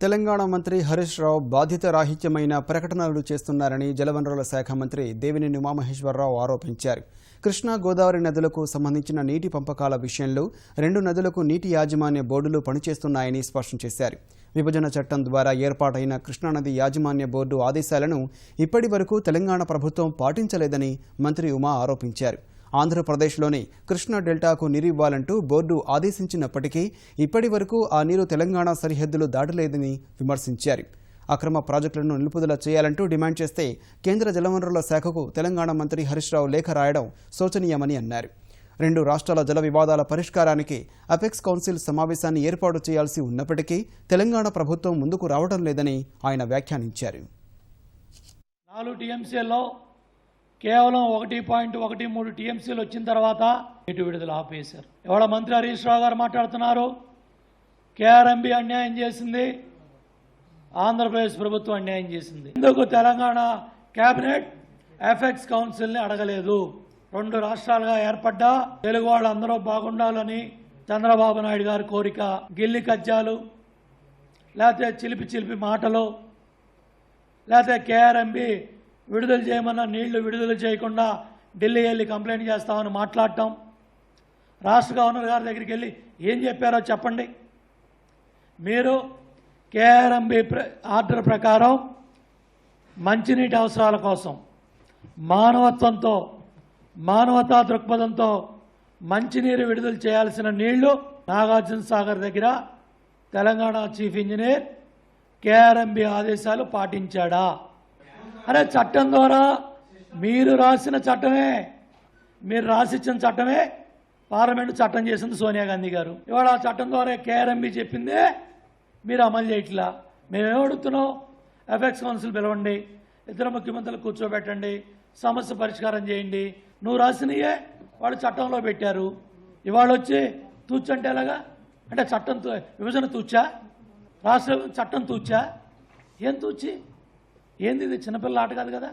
తెలంగాణ మంత్రి హరీష్ రావు బాధ్యత రాహిత్యమైన ప్రకటనలు చేస్తున్నారని జలవనరుల శాఖ మంత్రి దేవినేని ఉమామహేశ్వరరావు ఆరోపించారు. కృష్ణా గోదావరి నదులకు సంబంధించిన నీటి పంపకాల విషయంలో రెండు నదులకు నీటి యాజమాన్య బోర్డులు పనిచేస్తున్నాయని స్పష్టం చేశారు. విభజన చట్టం ద్వారా ఏర్పాటైన కృష్ణానది యాజమాన్య బోర్డు ఆదేశాలను ఇప్పటి వరకు తెలంగాణ ప్రభుత్వం పాటించలేదని మంత్రి ఉమా ఆరోపించారు. ఆంధ్రప్రదేశ్లోని కృష్ణా డెల్టాకు నీరు ఇవ్వాలంటూ బోర్డు ఆదేశించినప్పటికీ ఇప్పటి వరకు ఆ నీరు తెలంగాణ సరిహద్దులు దాటలేదని విమర్శించారు. అక్రమ ప్రాజెక్టులను నిలుపుదల చేయాలంటూ డిమాండ్ చేస్తే కేంద్ర జలవనరుల శాఖకు తెలంగాణ మంత్రి హరీష్ రావు లేఖ రాయడం శోచనీయమని అన్నారు. రెండు రాష్ట్రాల జల వివాదాల పరిష్కారానికి అపెక్స్ కౌన్సిల్ సమావేశాన్ని ఏర్పాటు చేయాల్సి ఉన్నప్పటికీ తెలంగాణ ప్రభుత్వం ముందుకు రావడం లేదని ఆయన వ్యాఖ్యానించారు. నాలుగు టీఎంసీల్లో కేవలం ఒకటి పాయింట్ ఒకటి మూడు టీఎంసీలు వచ్చిన తర్వాత ఇటు విడుదల ఆపేశారు. ఇవాళ మంత్రి హరీష్ రావు గారు మాట్లాడుతున్నారు? కేఆర్ఎంబి అన్యాయం చేసింది. ఆంధ్రప్రదేశ్ ప్రభుత్వం అన్యాయం చేసింది. ఎందుకు తెలంగాణ కేబినెట్ ఎఫెక్స్ కౌన్సిల్ని అడగలేదు? రెండు రాష్ట్రాలుగా ఏర్పడ్డా తెలుగు వాళ్ళందరూ బాగుండాలని చంద్రబాబు నాయుడు గారి కోరిక. గిల్లి కజ్జాలు లేకపోతే చిలిపి చిలిపి మాటలు లేకపోతే కేఆర్ఎంబి విడుదల చేయమన్న నీళ్ళు విడుదల చేయకుండా ఢిల్లీ వెళ్ళి కంప్లైంట్ చేస్తామని మాట్లాడటం. రాష్ట్ర గవర్నర్ గారి దగ్గరికి వెళ్ళి ఏం చెప్పారో చెప్పండి. మీరు కేఆర్ఎంబి ప్ర- ఆర్డర్ ప్రకారం మంచినీటి అవసరాల కోసం మానవత్వంతో మానవతా దృక్పథంతో మంచినీరు విడుదల చేయాల్సిన నీళ్ళు నాగార్జున సాగర్ దగ్గర తెలంగాణ చీఫ్ ఇంజనీర్ కేఆర్ఎంబి ఆదేశాలు పాటించాడా? అరే చట్టం ద్వారా మీరు రాసిన చట్టమే మీరు రాసిచ్చిన చట్టమే పార్లమెంట్ చట్టం చేసింది సోనియా గాంధీ గారు. ఇవాళ ఆ చట్టం ద్వారా కేఆర్ఎంబి చెప్పిందే మీరు అమలు చేయట్లా? మేమేం అడుగుతున్నాం? ఎఫెక్స్ కౌన్సిల్ పిలవండి ఇతర ముఖ్యమంత్రులు కూర్చోబెట్టండి సమస్య పరిష్కారం చేయండి. నువ్వు రాసినయే వాళ్ళు చట్టంలో పెట్టారు. ఇవాళ వచ్చి తూచంటే ఎలాగా? అంటే చట్టం విభజన తూచా? రాష్ట్ర చట్టం తూచా? ఏం తూచి? ఏంది ఇది చిన్నపిల్ల ఆట కాదు కదా?